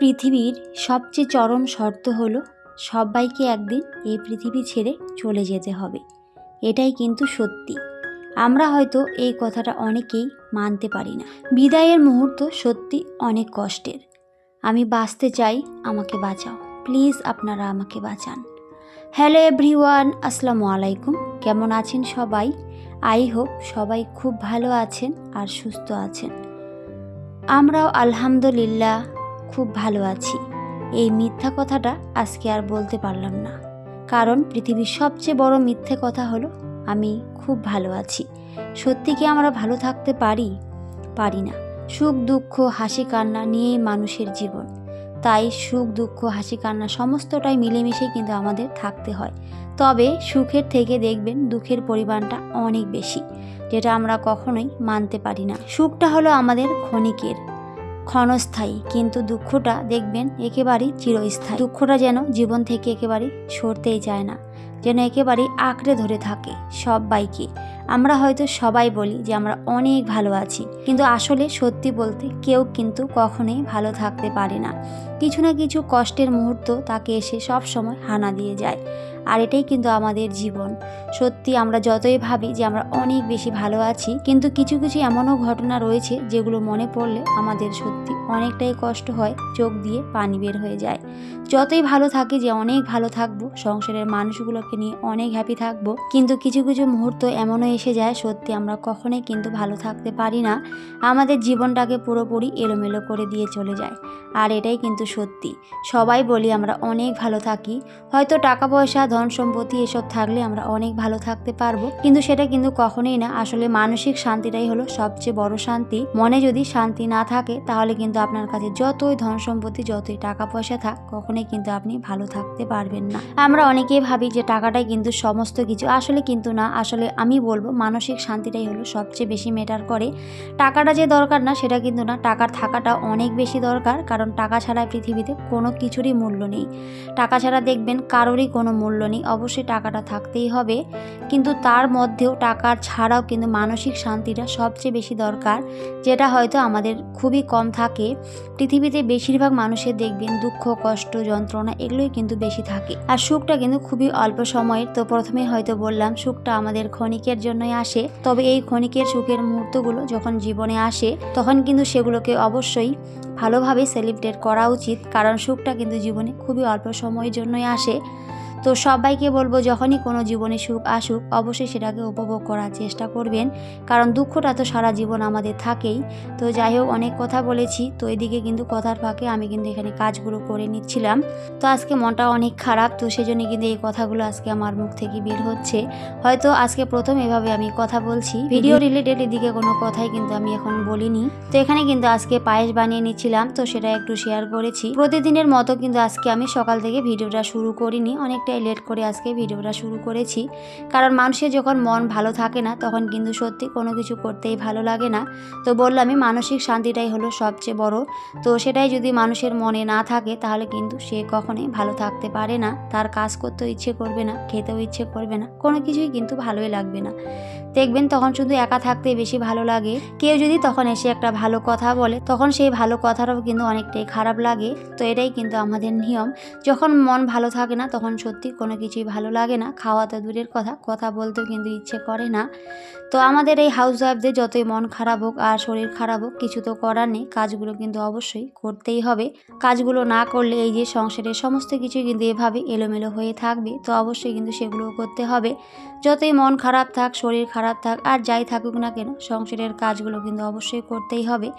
পৃথিবীর সবচেয়ে চরম শর্ত হলো সবাইকে একদিন এই পৃথিবী ছেড়ে চলে যেতে হবে। এটাই কিন্তু সত্যি। আমরা হয়তো এই কথাটা অনেকেই মানতে পারি না। বিদায়ের মুহূর্ত সত্যি অনেক কষ্টের। আমি বাঁচতে চাই, আমাকে বাঁচাও। প্লিজ আপনারা আমাকে বাঁচান। হ্যালো এভরিওয়ান, আসসালামু আলাইকুম। কেমন আছেন সবাই? আই হোপ সবাই খুব ভালো আছেন আর সুস্থ আছেন। আমরাও আলহামদুলিল্লাহ খুব ভালো আছি। এই মিথ্যা কথাটা আজকে আর বলতে পারলাম না। কারণ পৃথিবীর সবচেয়ে বড় মিথ্যে কথা হলো, আমি খুব ভালো আছি। সত্যি কি আমরা ভালো থাকতে পারি? পারি না। সুখ, দুঃখ, হাসি, কান্না নিয়েই মানুষের জীবন। তাই সুখ, দুঃখ, হাসি, কান্না সমস্তটাই মিলেমিশেই কিন্তু আমাদের থাকতে হয়। তবে সুখের থেকে দেখবেন দুঃখের পরিমাণটা অনেক বেশি, যেটা আমরা কখনোই মানতে পারি না। সুখটা হলো আমাদের ক্ষণিকের ক্ষণস্থায়ী, কিন্তু দুঃখটা দেখবেন একেবারেই চিরস্থায়ী। দুঃখটা যেন জীবন থেকে একেবারে সরতেই যায় না, যেন একেবারেই আঁকড়ে ধরে থাকে সবাইকে আমরা হয়তো সবাই বলি যে আমরা অনেক ভালো আছি, কিন্তু আসলে সত্যি বলতে কেউ কিন্তু কখনোই ভালো থাকতে পারে না। কিছু না কিছু কষ্টের মুহূর্ত তাকে এসে সব সময় হানা দিয়ে যায়। আর এটাই কিন্তু আমাদের জীবন। সত্যি আমরা যতই ভাবি যে আমরা অনেক বেশি ভালো আছি, কিন্তু কিছু কিছু এমনও ঘটনা রয়েছে যেগুলো মনে পড়লে আমাদের সত্যি অনেকটাই কষ্ট হয় চোখ দিয়ে পানি বের হয়ে যায়। যতই ভালো থাকি যে অনেক ভালো থাকব, সংসারের মানুষগুলোকে নিয়ে অনেক হ্যাপি থাকব, কিন্তু কিছু কিছু মুহূর্ত এমনও এসে যায় সত্যি আমরা কখনোই কিন্তু ভালো থাকতে পারি না। আমাদের জীবনটাকে পুরোপুরি এলোমেলো করে দিয়ে চলে যায়। আর এটাই কিন্তু সত্যি। সবাই বলি আমরা অনেক ভালো থাকি। হয়তো টাকা পয়সা, ধন সম্পত্তি এসব থাকলে আমরা অনেক ভালো থাকতে পারব। কিন্তু সেটা কিন্তু কখনোই না। আসলে মানসিক শান্তিটাই হলো সবচেয়ে বড় শান্তি। মনে যদি শান্তি না থাকে, তাহলে কিন্তু আপনার কাছে যতই ধন সম্পত্তি, যতই টাকা পয়সা থাক, কখনোই কিন্তু আপনি ভালো থাকতে পারবেন না। আমরা অনেকেই ভাবি যে টাকাটাই কিন্তু সমস্ত কিছু। আসলে কিন্তু না। আসলে আমি বলব মানসিক শান্তিটাই হলো সবচেয়ে বেশি ম্যাটার করে। টাকাটা যে দরকার না, সেটা কিন্তু না। টাকার থাকাটা অনেক বেশি দরকার। কারণ টাকা ছাড়া পৃথিবীতে কোনো কিছুরই মূল্য নেই। টাকা ছাড়া দেখবেন কারোরই কোনো মূল্য নেই। অবশ্যই টাকাটা থাকতেই হবে। কিন্তু তার মধ্যেও টাকার ছাড়াও কিন্তু মানসিক শান্তিটা সবচেয়ে বেশি দরকার, যেটা হয়তো আমাদের খুবই কম থাকে। পৃথিবীতে বেশিরভাগ মানুষের দেখবেন দুঃখ, কষ্ট, যন্ত্রণা এগুলোই কিন্তু বেশি থাকে। আর সুখটা কিন্তু খুবই অল্প সময়ের। তো প্রথমে হয়তো বললাম, সুখটা আমাদের ক্ষণিকের জন্যই আসে। তবে এই ক্ষণিকের সুখের মুহূর্তগুলো যখন জীবনে আসে, তখন কিন্তু সেগুলোকে অবশ্যই ভালোভাবে সেলিব্রেট করা উচিত কারণ সুখটা কিন্তু জীবনে খুবই অল্প সময়ের জন্যই আসে। তো সবাইকে বলব যখনই কোনো জীবনে সুখ আসুক অবশ্যই সেটাকে উপভোগ করার চেষ্টা করবেন। কারণ দুঃখটা তো সারা জীবন আমাদের থাকেই। তো যাই হোক অনেক কথা বলেছি। তো এদিকে কিন্তু কথার ফাঁকে আমি কিন্তু এখানে কাজগুলো করে নিচ্ছিলাম। তো আজকে মনটা অনেক খারাপ তো সেজন্য কিন্তু এই কথাগুলো আজকে আমার মুখ থেকে বের হচ্ছে। হয়তো আজকে প্রথম এভাবে আমি কথা বলছি। ভিডিও রিলেটেড এদিকে কোনো কথাই কিন্তু আমি এখন বলিনি। তো এখানে কিন্তু আজকে পায়েস বানিয়ে নিচ্ছিলাম তো সেটা একটু শেয়ার করেছি। প্রতিদিনের মতো কিন্তু আজকে আমি সকাল থেকে ভিডিওটা শুরু করিনি। অনেকটাই লেট করে আজকে ভিডিওটা শুরু করেছি। কারণ মানুষের যখন মন ভালো থাকে না, তখন কিন্তু সত্যি কোনো কিছু করতেই ভালো লাগে না। তো বললামই মানসিক শান্তিটাই হলো সবচেয়ে বড়। তো সেটাই যদি মানুষের মনে না থাকে, তাহলে কিন্তু সে কখনোই ভালো থাকতে পারে না। তার কাজ করতেও ইচ্ছে করবে না, খেতেও ইচ্ছে করবে না, কোনো কিছুই কিন্তু ভালোই লাগবে না। দেখবেন তখন শুধু একা থাকতে বেশি ভালো লাগে। কেউ যদি তখন এসে একটা ভালো কথা বলে, তখন সেই ভালো কথাটাও কিন্তু অনেকটাই খারাপ লাগে। তো এটাই কিন্তু আমাদের নিয়ম। যখন মন ভালো থাকে না, তখন সত্যি কোনো কিছুই ভালো লাগে না। খাওয়া তো দূরের কথা কথা বলতেও কিন্তু ইচ্ছে করে না। তো আমাদের এই হাউস ওয়াইফদের যতই মন খারাপ হোক আর শরীর খারাপ হোক, কিছু তো করার নেই। কাজগুলো কিন্তু অবশ্যই করতেই হবে। কাজগুলো না করলে এই যে সংসারের সমস্ত কিছু কিন্তু এভাবে এলোমেলো হয়ে থাকবে। তো অবশ্যই কিন্তু সেগুলোও করতে হবে। যতই মন খারাপ থাক, শরীর খারাপ থাক, আর যাই থাকুক না কেন, সংসারের কাজগুলো কিন্তু অবশ্যই করতেই হবে।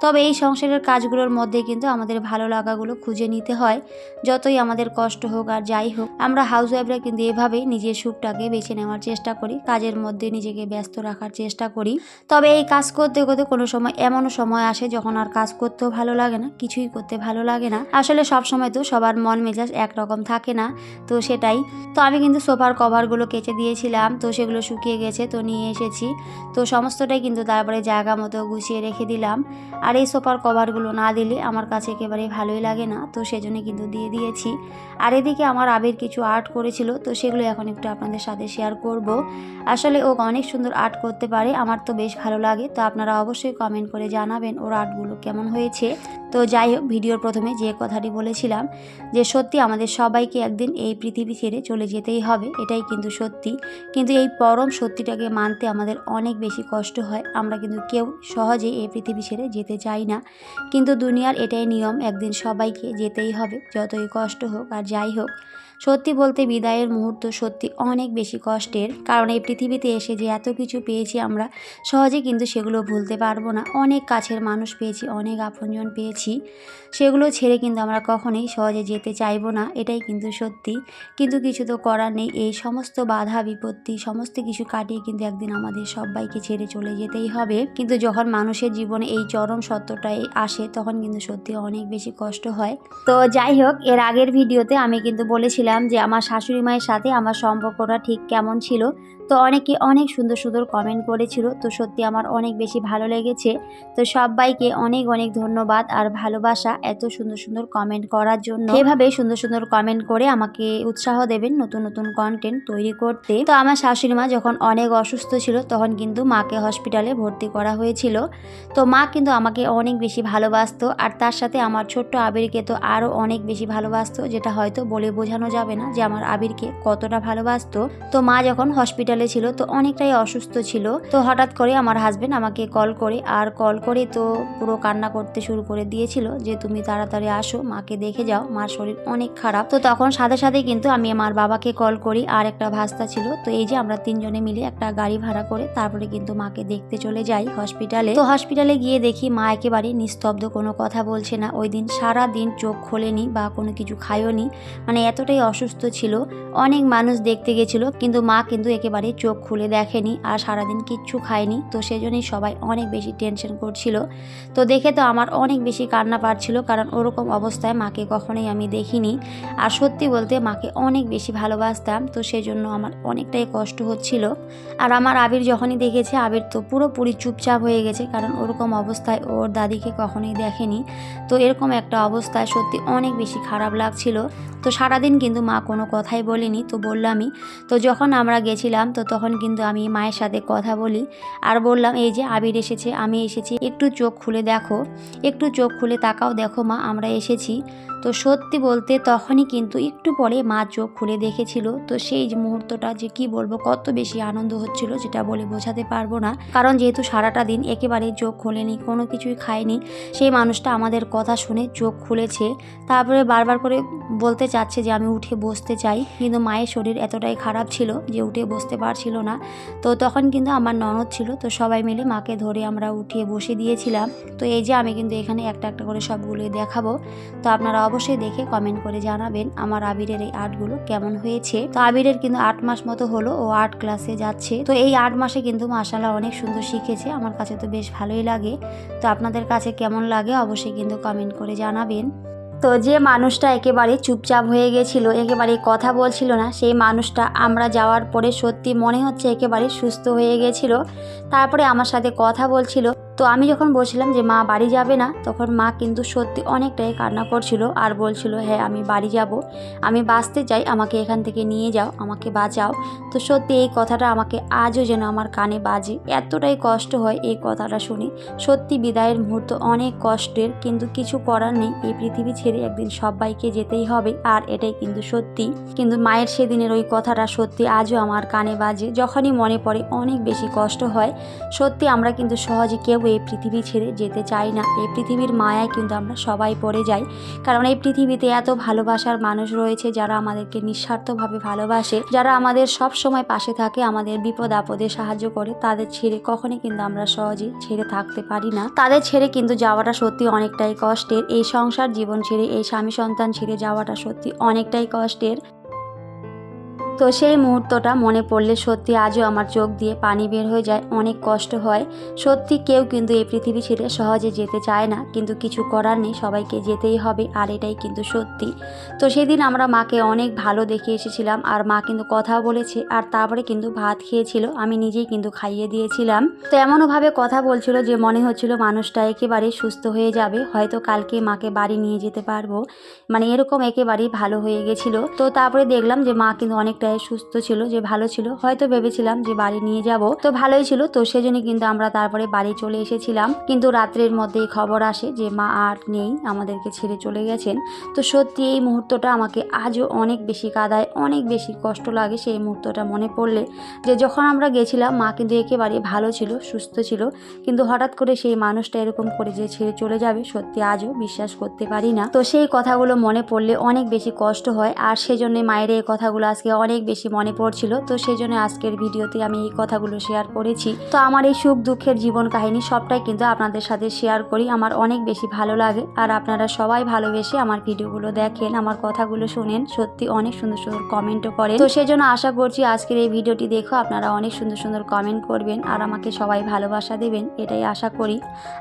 তবে এই সংসারের কাজগুলোর মধ্যে কিন্তু আমাদের ভালো লাগাগুলো খুঁজে নিতে হয়। যতই আমাদের কষ্ট হোক আর যাই হোক আমরা হাউস ওয়াইফরা কিন্তু এভাবেই নিজের সুখটাকে বেছে নেওয়ার চেষ্টা করি, কাজের মধ্যে নিজেকে ব্যস্ত রাখার চেষ্টা করি। তবে এই কাজ করতে করতে কোনো সময় এমনও সময় আসে যখন আর কাজ করতেও ভালো লাগে না, কিছুই করতে ভালো লাগে না। আসলে সব সময় তো সবার মন মেজাজ একরকম থাকে না, তো সেটাই। তো আমি কিন্তু সোফার কভারগুলো কেচে দিয়েছিলাম, তো সেগুলো শুকিয়ে গেছে, তো নিয়ে এসেছি। তো সমস্তটাই কিন্তু তারপরে জায়গা মতো গুছিয়ে রেখে দিলাম। আর এই সোফার কভারগুলো না দিলে আমার কাছে একেবারে ভালোই লাগে না, তো সেজন্য কিন্তু দিয়ে দিয়েছি। আর এদিকে আমার আবির কিছু কিছু আর্ট করেছিল, তো সেগুলো এখন একটু আপনাদের সাথে শেয়ার করব। আসলে ও অনেক সুন্দর আর্ট করতে পারে, আমার তো বেশ ভালো লাগে, তো আপনারা অবশ্যই কমেন্ট করে জানাবেন ওর আর্টগুলো কেমন হয়েছে। তো যাই হোক, ভিডিওর প্রথমে যে কথাটি বলেছিলাম, যে সত্যি আমাদের সবাইকে একদিন এই পৃথিবী ছেড়ে চলে যেতেই হবে, এটাই কিন্তু সত্যি। কিন্তু এই পরম সত্যিটাকে মানতে আমাদের অনেক বেশি কষ্ট হয়, আমরা কিন্তু কেউ সহজেই এই পৃথিবী ছেড়ে যেতে চাই না। কিন্তু দুনিয়ার এটাই নিয়ম, একদিন সবাইকে যেতেই হবে, যতই কষ্ট হোক আর যাই হোক। সত্যি বলতে বিদায়ের মুহূর্ত সত্যি অনেক বেশি কষ্টের। কারণ এই পৃথিবীতে এসে যে এত কিছু পেয়েছি আমরা, সহজে কিন্তু সেগুলো ভুলতে পারব না। অনেক কাছের মানুষ পেয়েছি, অনেক আপনজন পেয়েছি। সেগুলো ছেড়ে কিন্তু আমরা কখনোই সহজে যেতে চাইব না, এটাই কিন্তু সত্যি। কিন্তু কিছু তো করার নেই, এই সমস্ত বাধা, বিপত্তি, সমস্ত কিছু কাটিয়ে কিন্তু একদিন আমাদের সবাইকে ছেড়ে চলে যেতেই হবে। কিন্তু যখন মানুষের জীবনে এই চরম সত্যটাই আসে, তখন কিন্তু সত্যি অনেক বেশি কষ্ট হয়। তো যাই হোক, এর আগের ভিডিওতে আমি কিন্তু বলেছিলাম আমার শাশুড়ি মায়ের সাথে আমার সম্পর্কটা ঠিক কেমন ছিল তো অনেকে অনেক সুন্দর সুন্দর কমেন্ট করেছিল। তো সত্যি আমার অনেক বেশি ভালো লেগেছে। তো সবাইকে অনেক অনেক ধন্যবাদ আর ভালোবাসা এত সুন্দর সুন্দর কমেন্ট করার জন্য। এভাবে সুন্দর সুন্দর কমেন্ট করে আমাকে উৎসাহ দেবেন নতুন নতুন কন্টেন্ট তৈরি করতে। তো আমার শাশুড়ি মা যখন অনেক অসুস্থ ছিল তখন কিন্তু মাকে হসপিটালে ভর্তি করা হয়েছিল। তো মা কিন্তু আমাকে অনেক বেশি ভালোবাসতো আর তার সাথে আমার ছোট্ট আবিরকে তো আরও অনেক বেশি ভালোবাসতো। যেটা হয়তো বলে বোঝানো যাবে না যে আমার আবিরকে কতটা ভালোবাসতো। তো মা যখন হসপিটালে ছিল, তো অনেকটাই অসুস্থ ছিল। তো হঠাৎ করে আমার হাজবেন্ড আমাকে কল করে, আর কল করে তো পুরো কান্না করতে শুরু করে দিয়েছিল যে, তুমি তাড়াতাড়ি আসো, মাকে দেখে যাও, মার শরীর অনেক খারাপ। তো তখন সাথে সাথে কিন্তু আমি আমার বাবাকে কল করি, আর একটা ভাস্তা ছিল। তো এই যে আমরা তিনজনে মিলে একটা গাড়ি ভাড়া করে তারপরে কিন্তু মাকে দেখতে চলে যাই হসপিটালে তো হসপিটালে গিয়ে দেখি মা একেবারে নিস্তব্ধ, কোনো কথা বলছে না। ওই দিন সারা দিন চোখ খোলেনি বা কোনো কিছু খায়ওনি মানে এতটাই অসুস্থ ছিল। অনেক মানুষ দেখতে গেছিল, কিন্তু মা কিন্তু একেবারে চোখ খুলে দেখেনি আর সারাদিন কিচ্ছু খায়নি। তো সেজন্যই সবাই অনেক বেশি টেনশন করছিল। তো দেখে তো আমার অনেক বেশি কান্না পাচ্ছিল কারণ ওরকম অবস্থায় মাকে কখনোই আমি দেখিনি। আর সত্যি বলতে মাকে অনেক বেশি ভালোবাসতাম, তো সেজন্য আমার অনেকটাই কষ্ট হচ্ছিল। আর আমার আবির যখনই দেখেছে, আবির তো পুরোপুরি চুপচাপ হয়ে গেছে কারণ ওরকম অবস্থায় ওর দাদিকে কখনোই দেখেনি। তো এরকম একটা অবস্থায় সত্যি অনেক বেশি খারাপ লাগছিল। তো সারাদিন কিন্তু মা কোনো কথাই বলেনি, তো বললামই। তো যখন আমরা গেছিলাম তো তখন কিন্তু আমি মায়ের সাথে কথা বলি আর বললাম, এই যে আবির এসেছে, আমি এসেছি। একটু চোখ খুলে দেখো। একটু চোখ খুলে তাকাও, দেখো মা, আমরা এসেছি। তো সত্যি বলতে তখনই কিন্তু একটু পরে মা চোখ খুলে দেখেছিল। তো সেই মুহূর্তটা যে কি বলব, কত বেশি আনন্দ হচ্ছিল যেটা বলে বোঝাতে পারব না। কারণ যেহেতু সারাটা দিন একেবারে চোখ খোলেনি, কোনো কিছুই খায়নি, সেই মানুষটা আমাদের কথা শুনে চোখ খুলেছে। তারপরে বারবার করে বলতে চাচ্ছে যে, আমি উঠে বসতে চাই। কিন্তু মায়ের শরীর এতটাই খারাপ ছিল যে উঠে বসতে পারছিল না। তো তখন কিন্তু আমার ননদ ছিল, তো সবাই মিলে মাকে ধরে আমরা উঠিয়ে বসে দিয়েছিলাম। তো এই যে আমি কিন্তু এখানে একটা একটা করে সবগুলোই দেখাবো। তো আপনারা অবশ্যই দেখে কমেন্ট করে জানাবেন আমার আবিরের এই আর্টগুলো কেমন হয়েছে। তো আবিরের কিন্তু আট মাস মতো হলো, ও আর্ট ক্লাসে যাচ্ছে। তো এই আট মাসে কিন্তু মাসালা অনেক সুন্দর শিখেছে, আমার কাছে তো বেশ ভালোই লাগে। তো আপনাদের কাছে কেমন লাগে অবশ্যই কিন্তু কমেন্ট করে জানাবেন। তো যে মানুষটা একেবারে চুপচাপ হয়ে গেছিল, একেবারে কথা বলছিল না, সেই মানুষটা আমরা যাওয়ার পরে সত্যি মনে হচ্ছে একেবারে সুস্থ হয়ে গেছিল। তারপরে আমার সাথে কথা বলছিল। তো আমি যখন বলছিলাম যে মা বাড়ি যাবে না, তখন মা কিন্তু সত্যি অনেকটাই কান্না করছিল আর বলছিল হ্যাঁ আমি বাড়ি যাব। আমি বাঁচতে চাই, আমাকে এখান থেকে নিয়ে যাও, আমাকে বাঁচাও। তো সত্যি এই কথাটা আমাকে আজও যেন আমার কানে বাজে। এতটাই কষ্ট হয় এই কথাটা শুনে। সত্যি বিদায়ের মুহূর্ত অনেক কষ্টের, কিন্তু কিছু করার নেই। এই পৃথিবী ছেড়ে একদিন সবাইকে যেতেই হবে। আর এটাই কিন্তু সত্যি। কিন্তু মায়ের সেদিনের ওই কথাটা সত্যি আজও আমার কানে বাজে। যখনই মনে পড়ে অনেক বেশি কষ্ট হয়। সত্যি আমরা কিন্তু সহজে কেউ এই পৃথিবী ছেড়ে যেতে চাই না। এই পৃথিবীর মায়ায় কিন্তু আমরা সবাই পড়ে যাই। কারণ এই পৃথিবীতে এত ভালোবাসার মানুষ রয়েছে যারা আমাদেরকে নিঃস্বার্থভাবে ভালোবাসে, যারা আমাদের সব সময় পাশে থাকে, আমাদের বিপদ আপদে সাহায্য করে। তাদের ছেড়ে কখনই কিন্তু আমরা সহজে ছেড়ে থাকতে পারি না। তাদের ছেড়ে কিন্তু যাওয়াটা সত্যি অনেকটাই কষ্টের। এই সংসার জীবন ছেড়ে, এই স্বামী সন্তান ছেড়ে যাওয়াটা সত্যি অনেকটাই কষ্টের। তো সেই মুহূর্তটা মনে পড়লে সত্যি আজও আমার চোখ দিয়ে পানি বের হয়ে যায়, অনেক কষ্ট হয়। সত্যি কেউ কিন্তু এই পৃথিবী ছেড়ে সহজে যেতে চায় না, কিন্তু কিছু করার নেই, সবাইকে যেতেই হবে, আর এটাই কিন্তু সত্যি। তো সেদিন আমরা মাকে অনেক ভালো দেখে এসেছিলাম, আর মা কিন্তু কথা বলেছে, আর তারপরে কিন্তু ভাত খেয়েছিল, আমি নিজেই কিন্তু খাইয়ে দিয়েছিলাম। তো এমনভাবে কথা বলছিল যে মনে হচ্ছিল মানুষটা একেবারে সুস্থ হয়ে যাবে, হয়তো কালকে মাকে বাড়ি নিয়ে যেতে পারব। মানে এরকম একেবারেই ভালো হয়ে গেছিল। তো তারপরে দেখলাম যে মা কিন্তু অনেকটাই সুস্থ ছিল, যে ভালো ছিল। হয়তো ভেবেছিলাম যে বাড়ি নিয়ে যাব। তো ভালোই ছিল। তো সেজন্য কিন্তু আমরা তারপরে বাড়ি চলে এসেছিলাম। কিন্তু রাত্রের মধ্যেই খবর আসে যে মা আর নেই, আমাদেরকে ছেড়ে চলে গেছেন। তো সত্যি এই মুহূর্তটা আমাকে আজও অনেক বেশি কাদায়, অনেক বেশি কষ্ট লাগে সেই মুহূর্তটা মনে পড়লে। যে যখন আমরা গেছিলাম, মা কিন্তু একেবারে ভালো ছিল, সুস্থ ছিল। কিন্তু হঠাৎ করে সেই মানুষটা এরকম করে যে ছেড়ে চলে যাবে, সত্যি আজও বিশ্বাস করতে পারি না। তো সেই কথাগুলো মনে পড়লে অনেক বেশি কষ্ট হয়। আর সেজন্য মায়ের এই কথাগুলো আজকে অনেক বেশি মনে পড়ছিল, তো সেই জন্য আজকের ভিডিওতে আমি এই কথাগুলো শেয়ার করেছি। তো আমার এই সুখ দুঃখের জীবন কাহিনী সবটাই কিন্তু আপনাদের সাথে শেয়ার করি, আমার অনেক বেশি ভালো লাগে। আর আপনারা সবাই ভালোবেসে আমার ভিডিওগুলো দেখেন, আমার কথাগুলো শোনেন, সত্যি অনেক সুন্দর সুন্দর কমেন্টও করেন। তো সেই জন্য আশা করছি আজকের এই ভিডিওটি দেখো, আপনারা অনেক সুন্দর সুন্দর কমেন্ট করবেন আর আমাকে সবাই ভালোবাসা দেবেন, এটাই আশা করি।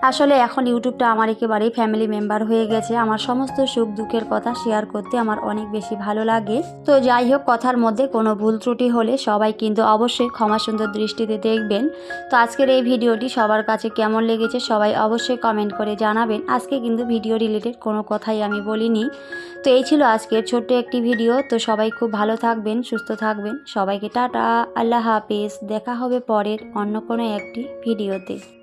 আসলে এখন ইউটিউবটা আমার একেবারেই ফ্যামিলি মেম্বার হয়ে গেছে, আমার সমস্ত সুখ দুঃখের কথা শেয়ার করতে আমার অনেক বেশি ভালো লাগে। তো যাই হোক, কথার মধ্যে কোনো ভুল ত্রুটি হলে সবাই কিন্তু অবশ্যই ক্ষমা সুন্দর দৃষ্টিতে দেখবেন। তো আজকের এই ভিডিওটি সবার কাছে কেমন লেগেছে সবাই অবশ্যই কমেন্ট করে জানাবেন। আজকে কিন্তু ভিডিও রিলেটেড কোনো কথাই আমি বলিনি। তো এই ছিল আজকের ছোট্ট একটি ভিডিও তো সবাই খুব ভালো থাকবেন, সুস্থ থাকবেন। সবাইকে টাটা, আল্লাহ হাফিজ। দেখা হবে পরের অন্য কোনো একটি ভিডিওতে